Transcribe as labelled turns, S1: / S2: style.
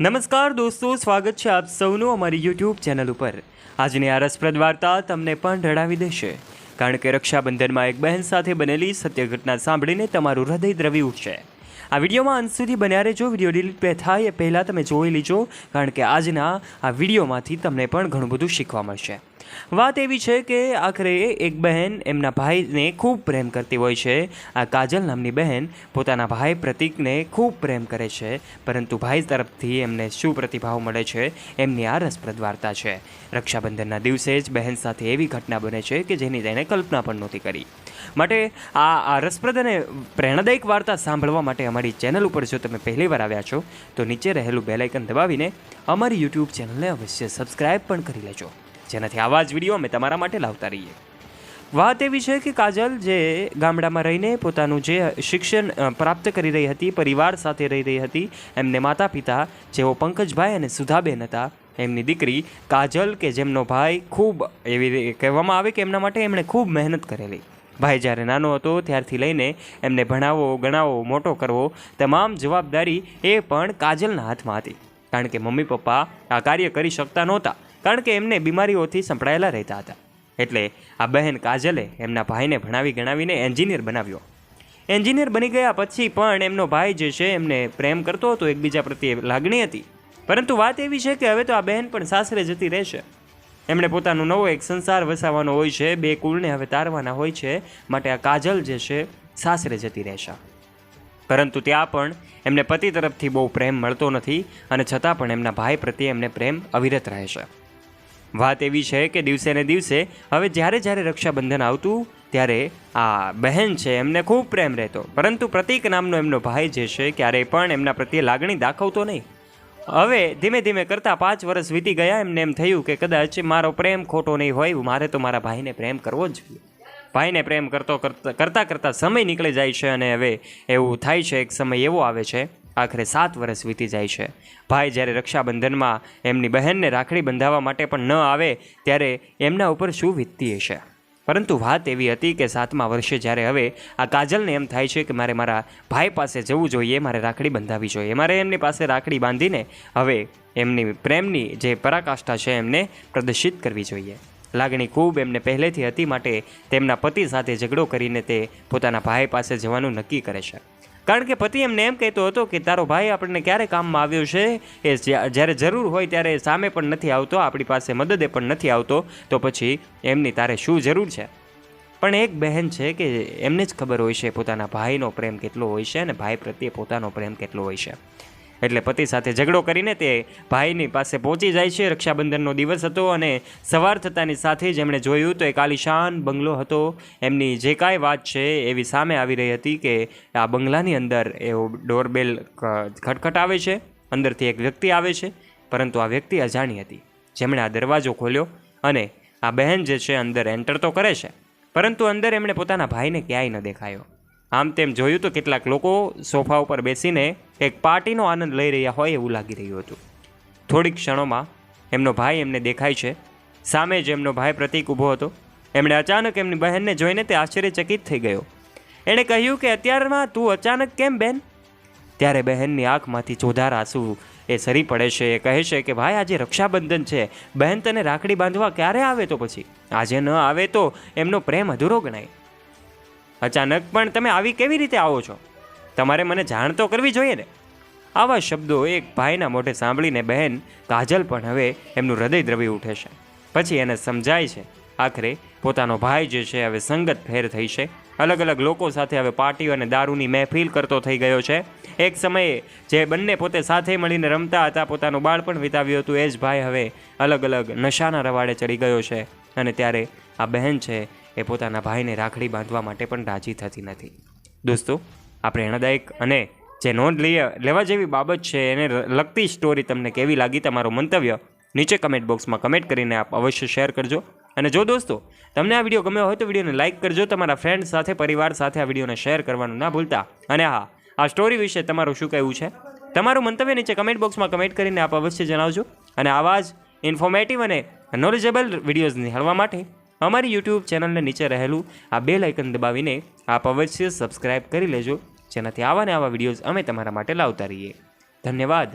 S1: નમસ્કાર દોસ્તો, સ્વાગત છે આપ સૌનું અમારી યુટ્યુબ ચેનલ ઉપર. આજની આ રસપ્રદ વાર્તા તમને પણ રડાવી દેશે. કારણ કે રક્ષાબંધનમાં એક બહેન સાથે બનેલી સત્ય ઘટના સાંભળીને તમારું હૃદય દ્રવી ઉઠશે. આ વિડીયોમાં અંત સુધી બન્યા રહેજો, વીડિયો ડિલીટ બે થાય એ પહેલાં તમે જોઈ લીજો, કારણ કે આજના આ વિડીયોમાંથી તમને પણ ઘણું બધું શીખવા મળશે. વાત એવી છે કે આખરે એક બહેન એમના ભાઈને ખૂબ પ્રેમ કરતી હોય છે. આ કાજલ નામની બહેન પોતાના ભાઈ પ્રતિકને ખૂબ પ્રેમ કરે છે, પરંતુ ભાઈ તરફથી એમને શું પ્રતિભાવ મળે છે, એમની આ રસપ્રદ વાર્તા છે. રક્ષાબંધનના દિવસે જ બહેન સાથે એવી ઘટના બને છે કે જેની તેણે કલ્પના પણ નહોતી કરી. માટે આ આ રસપ્રદ અને પ્રેરણાદાયક વાર્તા સાંભળવા માટે અમારી ચેનલ ઉપર જો તમે પહેલીવાર આવ્યા છો, તો નીચે રહેલું બેલાઇકન દબાવીને અમારી યુટ્યુબ ચેનલને અવશ્ય સબસ્ક્રાઇબ પણ કરી લેજો. જેનાથી આવા જ વીડિયો અમે તમારા માટે લાવતા રહીએ. વાત એવી છે કે કાજલ જે ગામડામાં રહીને પોતાનું જે શિક્ષણ પ્રાપ્ત કરી રહી હતી, પરિવાર સાથે રહી રહી હતી, એમને માતા પિતા જેઓ પંકજભાઈ અને સુધાબેન હતા, એમની દીકરી કાજલ કે જેમનો ભાઈ ખૂબ એવી કહેવામાં આવે કે એમના માટે એમણે ખૂબ મહેનત કરેલી. ભાઈ જ્યારે નાનો હતો ત્યારથી લઈને એમને ભણાવવો ગણાવવો મોટો કરવો, તમામ જવાબદારી એ પણ કાજલના હાથમાં હતી. કારણ કે મમ્મી પપ્પા આ કાર્ય કરી શકતા નહોતા. કારણ કે એમને બીમારીઓથી સંકળાયેલા રહેતા હતા. એટલે આ બહેન કાજલે એમના ભાઈને ભણાવી ગણાવીને એન્જિનિયર બનાવ્યો. એન્જિનિયર બની ગયા પછી પણ એમનો ભાઈ જે છે, એમને પ્રેમ કરતો હતો, એકબીજા પ્રત્યે લાગણી હતી. પરંતુ વાત એવી છે કે હવે તો આ બહેન પણ સાસરે જતી રહેશે. એમણે પોતાનો નવો એક સંસાર વસાવવાનો હોય છે, બે કુળને હવે તારવાના હોય છે, માટે આ કાજલ જે છે, સાસરે જતી રહેશે. પરંતુ ત્યાં પણ એમને પતિ તરફથી બહુ પ્રેમ મળતો નથી અને છતાં પણ એમના ભાઈ પ્રત્યે એમને પ્રેમ અવિરત રહે છે. વાત એવી છે કે દિવસે ને દિવસે હવે જ્યારે જ્યારે રક્ષાબંધન આવતું ત્યારે આ બહેન છે, એમને ખૂબ પ્રેમ રહેતો. પરંતુ પ્રતિક નામનો એમનો ભાઈ જે છે, ક્યારેય પણ એમના પ્રત્યે લાગણી દાખવતો નહીં. હવે ધીમે ધીમે કરતાં પાંચ વર્ષ વીતી ગયા, એમને એમ થયું કે કદાચ મારો પ્રેમ ખોટો નહીં હોય મારે તો મારા ભાઈને પ્રેમ કરવો જ જોઈએ. ભાઈને પ્રેમ કરતો, કરતા કરતાં સમય નીકળી જાય છે અને હવે એવું થાય છે, એક સમય એવો આવે છે આખરે સાત વર્ષ વીતી જાય છે. ભાઈ જ્યારે રક્ષાબંધનમાં એમની બહેનને રાખડી બંધાવવા માટે પણ ન આવે, ત્યારે એમના ઉપર શું વીતતી હશે? પરંતુ વાત એવી હતી કે સાતમા વર્ષે જ્યારે હવે આ કાજલને એમ થાય છે કે મારે મારા ભાઈ પાસે જવું જોઈએ, મારે રાખડી બંધાવી જોઈએ, મારે એમની પાસે રાખડી બાંધીને હવે એમની પ્રેમની જે પરાકાષ્ઠા છે એમને પ્રદર્શિત કરવી જોઈએ. લાગણી ખૂબ એમને પહેલેથી હતી, માટે તેમના પતિ સાથે ઝઘડો કરીને તે પોતાના ભાઈ પાસે જવાનું નક્કી કરે છે. કારણ કે પતિ એમને એમ કહેતો હતો કે તારો ભાઈ આપણને ક્યારે કામમાં આવ્યો છે? એ જ્યારે જરૂર હોય ત્યારે સામે પણ નથી આવતો, આપણી પાસે મદદે પણ નથી આવતો, તો પછી એમની તારે શું જરૂર છે? પણ એક બહેન છે કે એમને જ ખબર હોય છે પોતાના ભાઈનો પ્રેમ કેટલો હોય છે અને ભાઈ પ્રત્યે પોતાનો પ્રેમ કેટલો હોય છે. એટલે પતિ સાથે ઝઘડો કરીને તે ભાઈની પાસે પહોંચી જાય છે. રક્ષાબંધનનો દિવસ હતો અને સવાર થતાની સાથે જ એમણે જોયું તો એક આલિશાન બંગલો હતો. એમની જે કાંઈ વાત છે એવી સામે આવી રહી હતી કે આ બંગલાની અંદર એવો ડોરબેલ ખટખટ ખટખટાવે છે, અંદરથી એક વ્યક્તિ આવે છે, પરંતુ આ વ્યક્તિ અજાણી હતી. જેમણે આ દરવાજો ખોલ્યો અને આ બહેન જે છે અંદર એન્ટર તો કરે છે, પરંતુ અંદર એમણે પોતાના ભાઈને ક્યાંય ન દેખાયો. આમ તેમ જોયું તો કેટલાક લોકો સોફા ઉપર બેસીને એક પાર્ટીનો આનંદ લઈ રહ્યા હોય એવું લાગી રહ્યું હતું. થોડીક ક્ષણોમાં એમનો ભાઈ એમને દેખાય છે. સામે જ એમનો ભાઈ પ્રતિક ઊભો હતો. એમણે અચાનક એમની બહેનને જોઈને તે આશ્ચર્યચકિત થઈ ગયો. એણે કહ્યું કે, અત્યારમાં તું અચાનક કેમ બેન? ત્યારે બહેનની આંખમાંથી ચોધાર આંસુ એ સરી પડે છે. એ કહે છે કે, ભાઈ, આજે રક્ષાબંધન છે. બહેન તને રાખડી બાંધવા ક્યારે આવે તો પછી? આજે ન આવે તો એમનો પ્રેમ અધૂરો ગણાય. અચાનક પણ તમે આવી કેવી રીતે આવો છો? તમારે મને જાણ તો કરવી જોઈએ ને? આવા શબ્દો એક ભાઈના મોઢે સાંભળીને બહેન કાજલ પણ હવે એમનું હૃદય દ્રવી ઉઠે છે. પછી એને સમજાય છે, આખરે પોતાનો ભાઈ જે છે હવે સંગત ફેર થઈ છે. અલગ અલગ લોકો સાથે હવે પાર્ટીઓ અને દારૂની મહેફિલ કરતો થઈ ગયો છે. એક સમયે જે બંને પોતે સાથે મળીને રમતા હતા, પોતાનું બાળપણ વિતાવ્યું હતું, એ જ ભાઈ હવે અલગ અલગ નશાના રવાડે ચડી ગયો છે. અને ત્યારે આ બહેન છે, એ પોતાના ભાઈને રાખડી બાંધવા માટે પણ રાજી થતી નથી. દોસ્તો આ પ્રેરણાદાયક અને જે નોંધ લઈએ, લેવા જેવી બાબત છે, એને લગતી સ્ટોરી તમને કેવી લાગી તમારું મંતવ્ય નીચે કમેન્ટ બોક્સમાં કમેન્ટ કરીને આપ અવશ્ય શેર કરજો. અને જો દોસ્તો, તમને આ વીડિયો ગમ્યો હોય તો વિડીયોને લાઇક કરજો, તમારા ફ્રેન્ડ સાથે, પરિવાર સાથે આ વિડીયોને શેર કરવાનું ના ભૂલતા. અને હા, આ સ્ટોરી વિશે તમારું શું કહેવું છે? તમારું મંતવ્ય નીચે કમેન્ટ બોક્સમાં કમેન્ટ કરીને આપ અવશ્ય જણાવજો. અને આવા જ ઇન્ફોર્મેટિવ અને નોલેજેબલ વિડીયોઝ નિહાળવા માટે અમારી યુટ્યુબ ચેનલને નીચે રહેલું આ બે લાઇકન દબાવીને આપ અવશ્ય સબસ્ક્રાઇબ કરી લેજો, જેનાથી આવા ને આવા વિડીયોઝ અમે તમારા માટે લાવતા રહીએ. ધન્યવાદ.